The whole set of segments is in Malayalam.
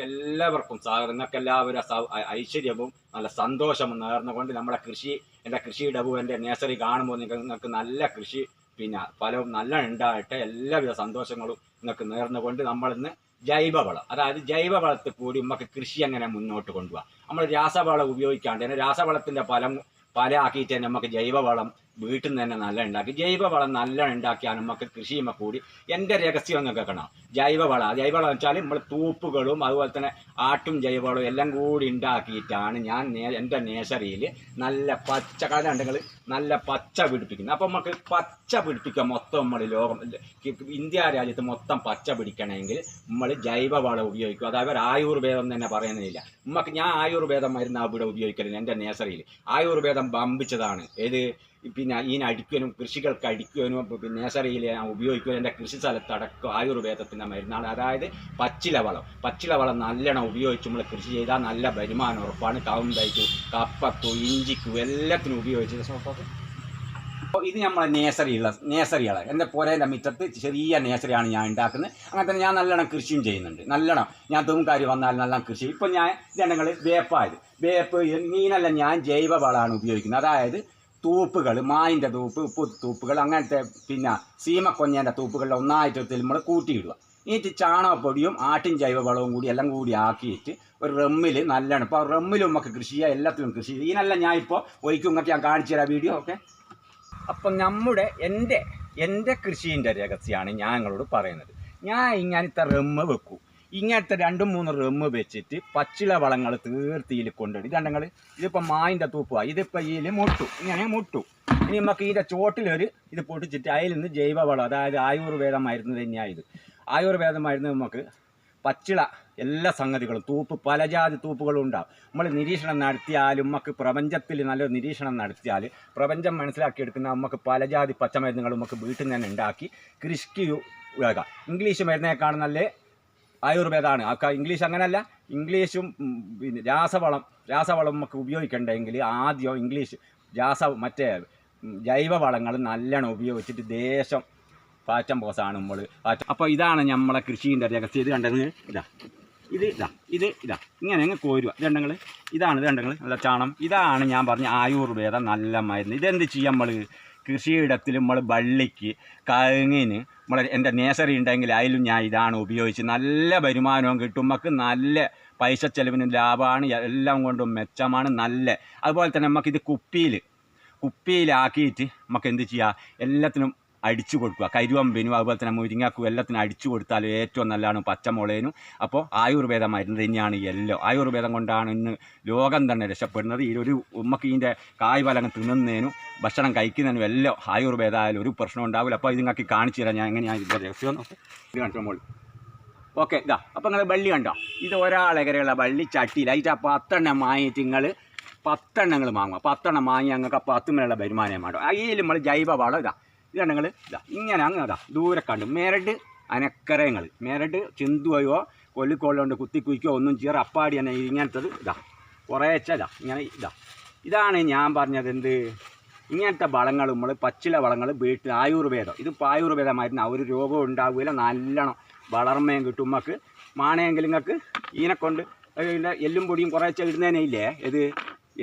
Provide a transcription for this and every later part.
എല്ലാവർക്കും സ്വാഗതം. നിങ്ങൾക്ക് എല്ലാവരും ഐശ്വര്യവും നല്ല സന്തോഷവും നേർന്നുകൊണ്ട് നമ്മുടെ കൃഷി എന്റെ കൃഷിയിടവും എന്റെ നേഴ്സറി കാണുമ്പോൾ നിങ്ങൾക്ക് നല്ല കൃഷി പിന്നെ ഫലവും നല്ല ഉണ്ടായിട്ട് എല്ലാവിധ സന്തോഷങ്ങളും നിങ്ങൾക്ക് നേർന്നുകൊണ്ട് നമ്മൾ ഇന്ന് ജൈവവളം അതായത് ജൈവവളത്തിൽ കൂടി നമുക്ക് കൃഷി എങ്ങനെ മുന്നോട്ട് കൊണ്ടുപോകാം. നമ്മൾ രാസവളം ഉപയോഗിക്കാണ്ട് തന്നെ രാസവളത്തിന്റെ ഫലം ഫലമാക്കിയിട്ട് തന്നെ നമുക്ക് ജൈവവളം വീട്ടിൽ നിന്ന് തന്നെ നല്ല ഉണ്ടാക്കി ജൈവവളം നല്ല ഉണ്ടാക്കിയാൽ നമുക്ക് കൃഷിയുമ്പോൾ കൂടി എന്റെ രഹസ്യം നിങ്ങൾക്ക് കാണാം ജൈവവളം ജൈവവളം വെച്ചാൽ നമ്മൾ തൂപ്പുകളും അതുപോലെ തന്നെ ആട്ടും ജൈവവളവും എല്ലാം കൂടി ഉണ്ടാക്കിയിട്ടാണ് ഞാൻ എന്റെ നേഴ്സറിയിൽ നല്ല പച്ച കണ്ടുകൾ നല്ല പച്ച പിടിപ്പിക്കുന്നത്. അപ്പോൾ നമുക്ക് പച്ച പിടിപ്പിക്കുക മൊത്തം നമ്മൾ ലോകം ഇന്ത്യ രാജ്യത്ത് മൊത്തം പച്ച പിടിക്കണമെങ്കിൽ നമ്മൾ ജൈവവളം ഉപയോഗിക്കും അതായത് ആയുർവേദം തന്നെ പറയുന്നില്ല. നമുക്ക് ഞാൻ ആയുർവേദം മരുന്ന് അവിടെ ഉപയോഗിക്കലില്ല എന്റെ നേഴ്സറിയിൽ ആയുർവേദം ബമ്പിച്ചതാണ് ഏത്? പിന്നെ ഇതിനെ അടിക്കാനും കൃഷികൾക്ക് അടിക്കുവാനും പിന്നെ നേഴ്സറിയിൽ ഞാൻ ഉപയോഗിക്കുവാനും എന്റെ കൃഷി സ്ഥലത്തടക്കം ആയുർവേദത്തിന്റെ മരുന്നാണ്. അതായത് പച്ചില വളം പച്ചില വളം നല്ലോണം ഉപയോഗിച്ച് നമ്മൾ കൃഷി ചെയ്താൽ നല്ല വരുമാനം ഉറപ്പാണ്. കവുന്തയ്ക്കും കപ്പക്കും ഇഞ്ചിക്കും എല്ലാത്തിനും ഉപയോഗിച്ച്. അപ്പോൾ ഇത് നമ്മളെ നേഴ്സറിയുള്ള നേഴ്സറികളാണ് എന്റെ പുരേന്റെ മിറ്റത്ത് ചെറിയ നേസറിയാണ് ഞാൻ ഉണ്ടാക്കുന്നത്. അങ്ങനെ തന്നെ ഞാൻ നല്ലോണം കൃഷിയും ചെയ്യുന്നുണ്ട്. നല്ലോണം ഞാൻ തുമ്പുകാരി വന്നാൽ നല്ല കൃഷി ഇപ്പം ഞാൻ ജനങ്ങൾ വേപ്പായത്. വേപ്പ് മീനെല്ലാം ഞാൻ ജൈവ വളമാണ് ഉപയോഗിക്കുന്നത്. അതായത് തൂപ്പുകൾ മായിന്റെ തൂപ്പ് പുത്തൂപ്പുകൾ തൂപ്പുകൾ അങ്ങനത്തെ പിന്നെ സീമക്കൊഞ്ഞേന്റെ തൂപ്പുകൾ ഒന്നായിട്ട് നമ്മൾ കൂട്ടിയിടുക. എന്നിട്ട് ചാണകപ്പൊടിയും ആട്ടിൻ ജൈവവളവും കൂടി എല്ലാം കൂടി ആക്കിയിട്ട് ഒരു റമ്മിൽ നല്ലോണം ഇപ്പോൾ റമ്മിലും നമുക്ക് കൃഷി ചെയ്യാം എല്ലാത്തിലും കൃഷി ചെയ്യുക ഇതിനെല്ലാം ഞാൻ ഇപ്പോൾ ഒരിക്കും ഇങ്ങോട്ട് ഞാൻ കാണിച്ചു തരാം വീഡിയോ ഓക്കെ? അപ്പം നമ്മുടെ എന്റെ എന്റെ കൃഷീന്റെ രഹസ്യമാണ് ഞാൻ നിങ്ങളോട് പറയുന്നത്. ഞാൻ ഇങ്ങനത്തെ റമ്മ് വെക്കും. ഇങ്ങനത്തെ രണ്ടും മൂന്ന് റമ്മ് വെച്ചിട്ട് പച്ചില വളങ്ങൾ തീർത്തിയിൽ കൊണ്ടിടും രണ്ടങ്ങൾ ഇതിപ്പോൾ മായിന്റെ തൂപ്പുക ഇതിപ്പോൾ ഇതിൽ മുട്ടു. ഇങ്ങനെ മുട്ടു. ഇനി നമുക്ക് ഇതിന്റെ ചോട്ടിലൊരു ഇത് പൊട്ടിച്ചിട്ട് അതിൽ നിന്ന് ജൈവവളം അതായത് ആയുർവേദം മരുന്ന് തന്നെയായത് ആയുർവേദം മരുന്ന് നമുക്ക് പച്ചിള എല്ലാ സംഗതികളും തൂപ്പ് പലജാതി തൂപ്പുകളും ഉണ്ടാവും. നമ്മൾ നിരീക്ഷണം നടത്തിയാലും നമുക്ക് പ്രപഞ്ചത്തിൽ നല്ലൊരു നിരീക്ഷണം നടത്തിയാൽ പ്രപഞ്ചം മനസ്സിലാക്കിയെടുക്കുന്ന നമുക്ക് പലജാതി പച്ചമരുന്നുകൾ നമുക്ക് വീട്ടിൽ നിന്ന് തന്നെ ഉണ്ടാക്കി കൃഷിക്ക് ഇംഗ്ലീഷ് മരുന്നേക്കാൾ നല്ല ആയുർവേദമാണ്. ആ ഇംഗ്ലീഷ് അങ്ങനല്ല. ഇംഗ്ലീഷും പിന്നെ രാസവളം രാസവളം നമുക്ക് ഉപയോഗിക്കണ്ടെങ്കിൽ ആദ്യം ഇംഗ്ലീഷ് രാസ മറ്റേ ജൈവവളങ്ങൾ നല്ലോണം ഉപയോഗിച്ചിട്ട് ദേശം പാറ്റം പോസാണ് നമ്മൾ പാറ്റം അപ്പോൾ ഇതാണ് നമ്മളെ കൃഷീന്റെ രഹസ്യം. ഇത് കണ്ടത് ഇതാ. ഇത് ഇതാ. ഇത് ഇതാ. ഇങ്ങനെ അങ്ങ് കോരുക. ഇത് കണ്ടങ്ങൾ ഇതാണ് ഇത് കണ്ടങ്ങൾ നല്ല ചാണം. ഇതാണ് ഞാൻ പറഞ്ഞ ആയുർവേദം നല്ല മരുന്ന്. ഇതെന്ത് ചെയ്യാം നമ്മൾ കൃഷിയിടത്തിൽ നമ്മൾ വള്ളിക്ക് കഴുങ്ങിന് നമ്മൾ എന്റെ നേഴ്സറി ഉണ്ടെങ്കിൽ അതിലും ഞാൻ ഇതാണ് ഉപയോഗിച്ച് നല്ല വരുമാനവും കിട്ടും. നമുക്ക് നല്ല പൈസ ചെലവിന് ലാഭമാണ്. എല്ലാം കൊണ്ടും മെച്ചമാണ്. നല്ല. അതുപോലെ തന്നെ നമുക്കിത് കുപ്പിയിൽ കുപ്പിയിലാക്കിയിട്ട് നമുക്ക് എന്ത് ചെയ്യാം? എല്ലാത്തിനും അടിച്ചു കൊടുക്കുക. കരുവമ്പിനും അതുപോലെ തന്നെ മുരിങ്ങക്കും എല്ലാത്തിനും അടിച്ചു കൊടുത്താൽ ഏറ്റവും നല്ലതാണ് പച്ചമുളകിനും. അപ്പോൾ ആയുർവേദ മരുന്ന് തന്നെയാണ് എല്ലോ ആയുർവേദം കൊണ്ടാണ് ഇന്ന് ലോകം തന്നെ രക്ഷപ്പെടുന്നത്. ഈ ഒരു ഉമ്മക്ക് ഇതിന്റെ കായ് ഫലങ്ങൾ തിന്നുന്നതിനും ഭക്ഷണം കഴിക്കുന്നതിനും എല്ലാം ആയുർവേദം ആയാലും ഒരു പ്രശ്നം ഉണ്ടാവില്ല. അപ്പോൾ ഇത് കാണിച്ചു തരാം. ഞാൻ എങ്ങനെയാണ് ഇതിന്റെ രഹസ്യം. ഇത് കാണിച്ചു ഓക്കെ ഇതാ. അപ്പം നിങ്ങൾ വള്ളി കണ്ടോ? ഇത് ഒരാളെകരെയുള്ള വള്ളി ചട്ടിയിൽ. അതിന്റെ പത്തെണ്ണം വാങ്ങിയിട്ട് നിങ്ങൾ പത്തെണ്ണങ്ങൾ വാങ്ങുക. പത്തെണ്ണം വാങ്ങി ഞങ്ങൾക്ക് ആ പത്ത് മേലുള്ള വരുമാനം വേണം. അതിൽ നമ്മൾ ജൈവ വളം ഇതാ. ഇതാണ് ഇതാ ഇങ്ങനെ അങ്ങനെ ഇതാ ദൂരെ കണ്ടു അനക്കരയങ്ങൾ അനക്കരങ്ങൾ മേരട് ചിന്തുവയോ കൊല്ലിക്കൊള്ളുകൊണ്ട് കുത്തിക്കുയ്ക്കോ ഒന്നും ചെയ്യാറ് അപ്പാടി തന്നെ ഇങ്ങനത്തത് ഇതാ കുറേച്ച ഇതാ ഇങ്ങനെ ഇതാ ഇതാണ് ഞാൻ പറഞ്ഞത് എന്ത്? ഇങ്ങനത്തെ വളങ്ങൾ നമ്മൾ പച്ചില വളങ്ങൾ വീട്ടിൽ ആയുർവേദം. ഇതിപ്പോൾ ആയുർവേദമായിരുന്നു ആ ഒരു രോഗം ഉണ്ടാവില്ല. നല്ലോണം വളർമ്മയും കിട്ടും നമുക്ക് മാണയെങ്കിലും നിങ്ങൾക്ക് ഈനെക്കൊണ്ട് എല്ലും പൊടിയും കുറേ ഇടുന്നതന്നെ ഇല്ലേ? ഇത്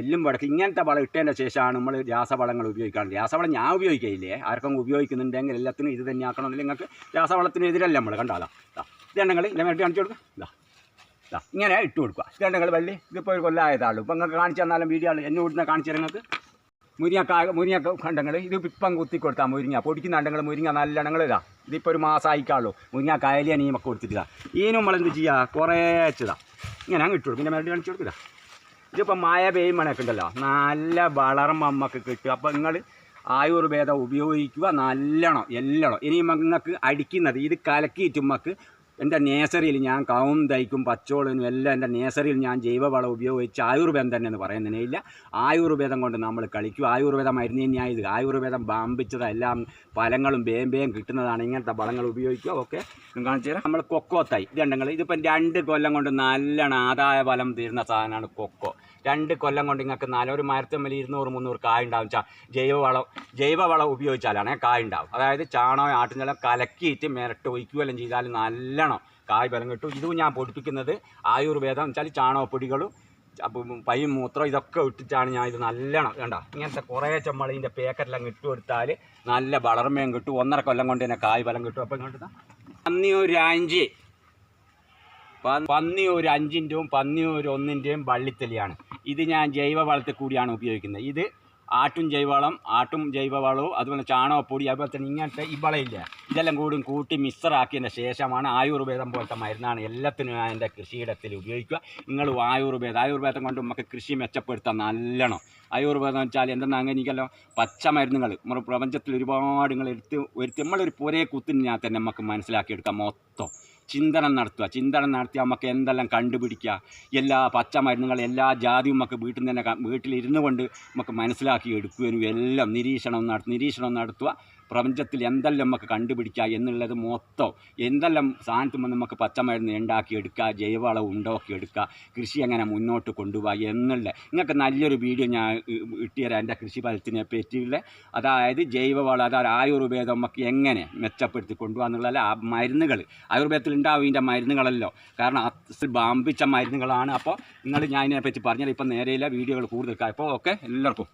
എല്ലും വടക്ക് ഇങ്ങനത്തെ വളം ഇട്ടതിന്റെ ശേഷമാണ് നമ്മൾ രാസവളങ്ങൾ ഉപയോഗിക്കാറുണ്ട്. രാസവളം ഞാൻ ഉപയോഗിക്കില്ലേ ആർക്കും ഉപയോഗിക്കുന്നുണ്ടെങ്കിൽ എല്ലാത്തിനും ഇത് തന്നെ ആക്കണമെന്നില്ല നിങ്ങൾക്ക് രാസവളത്തിന് എതിരല്ല നമ്മൾ കണ്ടാലാ ഇത്. ഞങ്ങൾ ഇല്ല വേണ്ടി കാണിച്ചു കൊടുക്കുക ഇതാ ഇതാ. ഇങ്ങനെ ഇട്ട് കൊടുക്കുക. ഇത് ഞങ്ങൾ വള്ളി. ഇതിപ്പോൾ ഒരു കൊല്ലായതാളും ഇപ്പം നിങ്ങൾക്ക് കാണിച്ചു തന്നാലും വീഡിയോ എന്നെ ഇവിടുന്ന് കാണിച്ചു നിങ്ങൾക്ക്. മുരിങ്ങക്കായ മുരിങ്ങക്ക കണ്ടങ്ങൾ. ഇത് ഇപ്പം കുത്തി കൊടുത്താൽ മുരിങ്ങ. പൊടിക്കുന്ന മുരിങ്ങ മുരിങ്ങ നല്ലെണ്ണങ്ങൾ ഇതാ. ഇതിപ്പോൾ ഒരു മാസം ആയിക്കാളൂ മുരിങ്ങ കായലിയ നീമൊക്കെ കൊടുത്തിട്ടില്ല ഈനും നമ്മൾ എന്ത് ചെയ്യുക കുറേച്ചതാ ഇങ്ങനെ അങ്ങ് ഇട്ട് കൊടുക്കും. പിന്നെ വേണ്ടി കാണിച്ചു കൊടുക്കുക ഇതിപ്പോൾ മഴ പെയ്യുമ്പോഴൊക്കെ ഉണ്ടല്ലോ നല്ല വളർമ്മ അമ്മയ്ക്ക് കിട്ടും. അപ്പോൾ നിങ്ങൾ ആയുർവേദം ഉപയോഗിക്കുക നല്ലോണം എല്ലണം ഇനി നിങ്ങൾക്ക് അടിക്കുന്നത് ഇത് കലക്കിയിട്ട് നമുക്ക് എന്റെ നേസറിയിൽ ഞാൻ കവും തയ്ക്കും പച്ചോളിനും എല്ലാം എന്റെ നേസറിയിൽ ഞാൻ ജൈവവളം ഉപയോഗിച്ച് ആയുർവേദം തന്നെ എന്ന് പറയുന്നതിനെ ഇല്ല. ആയുർവേദം കൊണ്ട് നമ്മൾ കളിക്കും. ആയുർവേദം മരുന്ന് തന്നെയാണ് ഇത്. ആയുർവേദം ബാമ്പിച്ചതെല്ലാം ഫലങ്ങളും വേം കിട്ടുന്നതാണ് ഇങ്ങനത്തെ വളങ്ങൾ ഉപയോഗിക്കുക. ഓക്കെ? കാണിച്ചു തരാം. നമ്മൾ കൊക്കോ തൈ. ഇത് കണ്ടെങ്കിൽ ഇതിപ്പം രണ്ട് കൊല്ലം കൊണ്ട് നല്ലോണം ആദായ ഫലം തീരുന്ന സാധനമാണ് കൊക്കോ. രണ്ട് കൊല്ലം കൊണ്ട് നിങ്ങൾക്ക് നല്ലൊരു മരത്തമ്മൽ ഇരുന്നൂറ് മുന്നൂറ് കായ ഉണ്ടാവും. ജൈവവളം ജൈവവളം ഉപയോഗിച്ചാലാണ് കായ ഉണ്ടാവും അതായത് ചാണകം ആട്ടിനെല്ലാം കലക്കിയിട്ട് മിരട്ട് ഒഴിക്കുകയെല്ലാം ചെയ്താൽ നല്ലോണം കായ് ബലം കിട്ടും. ഇതും ഞാൻ പൊടിപ്പിക്കുന്നത് ആയുർവേദം. എന്ന് വെച്ചാൽ ചാണകപ്പൊടികളും പയ്യും പൈയും മൂത്രം ഇതൊക്കെ ഇട്ടിട്ടാണ് ഞാൻ ഇത് നല്ലോണം വേണ്ട ഇങ്ങനത്തെ കുറേ ചെമ്മളിന്റെ പേക്കറ്റെല്ലാം ഇട്ട് കൊടുത്താൽ നല്ല വളർമയും കിട്ടും. ഒന്നര കൊല്ലം കൊണ്ട് തന്നെ കായ് ബലം കിട്ടും. അപ്പം ഇങ്ങോട്ട് ദാ. പന്നി ഒരു അഞ്ച്. പന്നി ഒരു അഞ്ചിന്റെയും പന്നി ഒരു ഒന്നിന്റെയും വള്ളിത്തലിയാണ്. ഇത് ഞാൻ ജൈവവളത്തിൽ കൂടിയാണ് ഉപയോഗിക്കുന്നത്. ഇത് ആട്ടും ജൈവവളം ആട്ടും ജൈവവളവും അതുപോലെ ചാണകപ്പൊടി അതുപോലെ തന്നെ ഇങ്ങനത്തെ ഈ വളയില്ല. ഇതെല്ലാം കൂടും കൂട്ടി മിക്സറാക്കിയതിന് ശേഷമാണ് ആയുർവേദം പോലത്തെ മരുന്നാണ് എല്ലാത്തിനും ഞാൻ എന്റെ കൃഷിയിടത്തിൽ ഉപയോഗിക്കുക. നിങ്ങൾ ആയുർവേദം ആയുർവേദം കൊണ്ട് നമുക്ക് കൃഷി മെച്ചപ്പെടുത്താൻ നല്ലോണം. ആയുർവേദം വെച്ചാൽ എന്തെന്ന് പച്ച മരുന്നുകൾ. നമ്മുടെ പ്രപഞ്ചത്തിൽ ഒരുപാട് നിങ്ങൾ എടുത്ത് ഒരു നമ്മളൊരു പുരയെ ഞാൻ തന്നെ നമുക്ക് മനസ്സിലാക്കിയെടുക്കാം മൊത്തം. ചിന്തനം നടത്തുക. ചിന്തനം നടത്തി നമുക്ക് എന്തെല്ലാം കണ്ടുപിടിക്കുക. എല്ലാ പച്ചമരുന്നുകൾ എല്ലാ ജാതിയും നമുക്ക് വീട്ടിൽ നിന്ന് തന്നെ വീട്ടിലിരുന്നു കൊണ്ട് നമുക്ക് മനസ്സിലാക്കി എടുക്കുകയും എല്ലാം നിരീക്ഷണം നടത്തുക നിരീക്ഷണം നടത്തുക. പ്രപഞ്ചത്തിൽ എന്തെല്ലാം നമുക്ക് കണ്ടുപിടിക്കുക എന്നുള്ളത് മൊത്തം എന്തെല്ലാം സാധനത്തുമ്പോൾ നമുക്ക് പച്ചമരുന്ന് ഉണ്ടാക്കി എടുക്കുക ജൈവവളം ഉണ്ടാക്കി എടുക്കുക കൃഷി എങ്ങനെ മുന്നോട്ട് കൊണ്ടുപോകുക എന്നുള്ള. നിങ്ങൾക്ക് നല്ലൊരു വീഡിയോ ഞാൻ ഇട്ടുതരാം എന്റെ കൃഷി ഫലത്തിനെ പറ്റിയുള്ള. അതായത് ജൈവവളം അതായത് ആയുർവേദം നമുക്ക് എങ്ങനെ മെച്ചപ്പെടുത്തി കൊണ്ടുപോകുക കൊണ്ടുപോകാന്നുള്ള ആ മരുന്നുകൾ. ആയുർവേദത്തിൽ ഉണ്ടാവും ഇതിന്റെ മരുന്നുകളല്ലോ. കാരണം ബാമ്പിച്ച മരുന്നുകളാണ്. അപ്പോൾ നിങ്ങൾ ഞാൻ ഇതിനെപ്പറ്റി പറഞ്ഞാൽ ഇപ്പം നേരെയില്ല വീഡിയോകൾ കൂടുതൽ അപ്പോൾ ഓക്കെ എല്ലാവർക്കും.